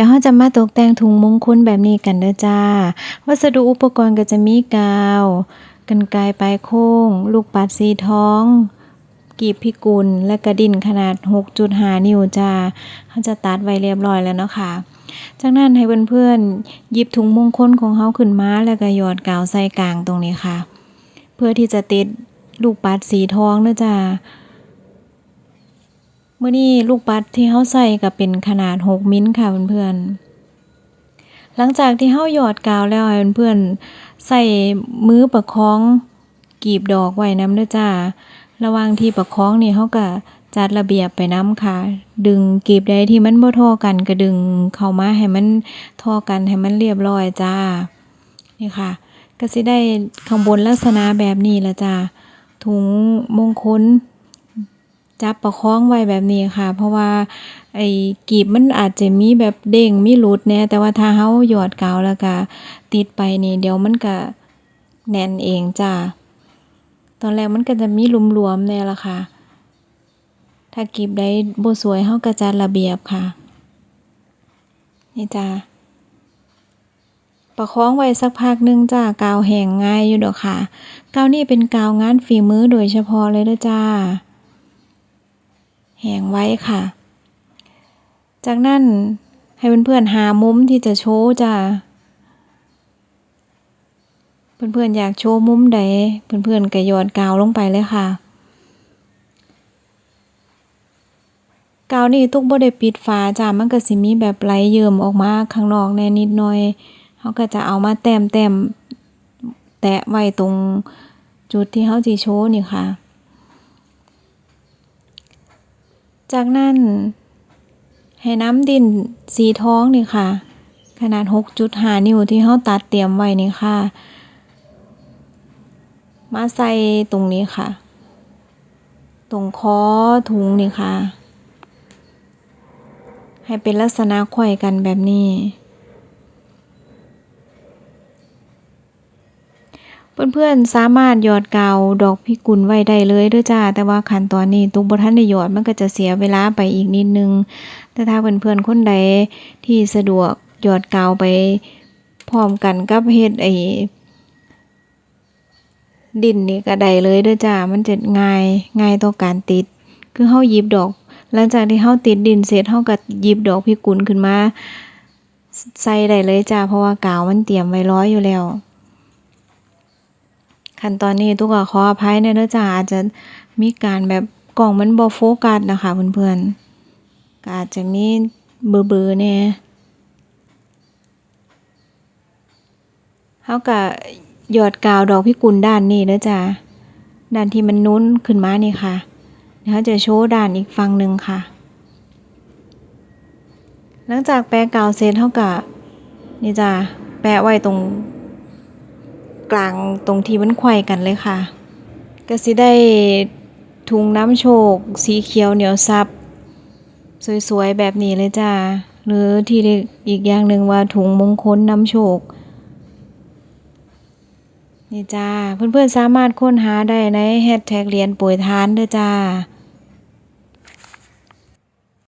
ดี๋ยวเราจะมาตกแต่งถุงมงคลแบบนี้กันเด้อจ้า วัสดุอุปกรณ์ก็จะมีกาวกรรไกปลายโค้ง ลูกปัดสีทอง กีบพิกุล และกระดิ่นขนาด 6.5 นิ้วจ้าเขาจะตัดไว้เรียบร้อยแล้วเนาะค่ะ จากนั้นให้เพื่อนๆหยิบถุงมงคลของเขาขึ้นมาแล้วก็หยอดกาวใส่กลางตรงนี้ค่ะ เพื่อที่จะติดลูกปัดสีทองเด้อจ้า มื่อนี้ลูกปัดที่เขาใส่ก็เป็นขนาด 6 มิลค่ะเพื่อนๆ หลังจากที่เขาหยอดกาวแล้วเพื่อนๆ ใส่มือประคองกีบดอกไว้น้ำเด้อจ้า ระว่างที่ประคองนี่เขาก็จัดระเบียบไปน้ำค่ะ ดึงกีบใดที่มันบ่ทอกันก็ดึงเข้ามาให้มันทอกันให้มันเรียบร้อยจ้า นี่ค่ะ ก็สิได้ข้างบนลักษณะแบบนี้ละจ้าถุงมงคล จับประคองไว้แบบนี้ค่ะ เพราะว่าไอ้กีบมันอาจจะมีแบบเด้งมีหลุดแหน่ยแต่ว่าถ้าเฮาหยอดกาวแล้วก็ติดไปนี่เดี๋ยวมันก็แน่นเองจ้าตอนแรกมันก็จะมีหลวมๆแน่ยละค่ะ ถ้ากีบใดบ่สวยเฮาก็จัดระเบียบค่ะ นี่จ้าประคองไว้สักพักนึงจ้ากาวแห้งง่ายอยู่ดอกค่ะ กาวนี่เป็นกาวงานฝีมือโดยเฉพาะเลยเด้อจ้า แหงไว้ค่ะ จากนั้นให้เพื่อนๆหามุมที่จะโชว์จ้าเพื่อนๆอยากโชว์มุมใด เพื่อนๆก็หยอดกาวลงไปเลยค่ะ กาวนี่ตุกบ่ได้ปิดฝาจ้ามันก็สิมีแบบไหลเยิ้มออกมาข้างนอกแน่นิดหน่อยเขาก็จะเอามาแต้มๆแตะไว้ตรงจุดที่เขาสิโชว์นี่ค่ะ จากนั้น ให้น้ำดินสีทองนี่ค่ะ ขนาด 6.5 นิ้วที่เขาตัดเตรียมไว้นี่ค่ะ มาใส่ตรงนี้ค่ะ ตรงคอถุงนี่ค่ะ ให้เป็นลักษณะไขว้กันแบบนี้ เพื่อนๆสามารถหยอดกาวดอกพิกุลไว้ได้เลยเด้อจ้า แต่ว่าขั้นตอนนี้ตุกบทันได้หยอดมันก็จะเสียเวลาไปอีกนิดนึง แต่ถ้าเพื่อนๆคนใดที่สะดวกหยอดกาวไปพร้อมกันกับเฮ็ดไอ้ดินนี่ก็ได้เลยเด้อจ้า มันจะง่ายง่ายต่อการติด คือเฮาหยิบดอก หลังจากที่เฮาติดดินเสร็จเฮาก็หยิบดอกพิกุลขึ้นมา ใส่ได้เลยจ้า เพราะว่ากาวมันเตรียมไว้ร้อยอยู่แล้ว ขั้นตอนนี้ตุกก็ขออภัยในเด้อจ้าอาจจะมีการแบบกล่องมันบ่โฟกัสนะคะเพื่อนๆก็อาจจะมีเบลอๆแหน่เฮาก็หยอดกาวดอกพิกุลด้านนี้เด้อจ้าด้านที่มันนุ้นขึ้นมานี่ค่ะเดี๋ยวจะโชว์ด้านอีกฝั่งหนึ่งค่ะ หลังจากแปะกาวเสร็จเฮาก็นี่จ้าแปะไว้ตรง กลางตรงที่มันไขว้กันเลยค่ะ ก็สิได้ถุงน้ำโชค สีเขียวเหนียวซับ สวยๆ แบบนี้เลยจ้า หรือที่เรียกอีกอย่างหนึ่งว่าถุงมงคลน้ำโชค นี่จ้า เพื่อนๆสามารถค้นหาได้ในแฮชแท็กเรียญโปรยทานเด้อจ้า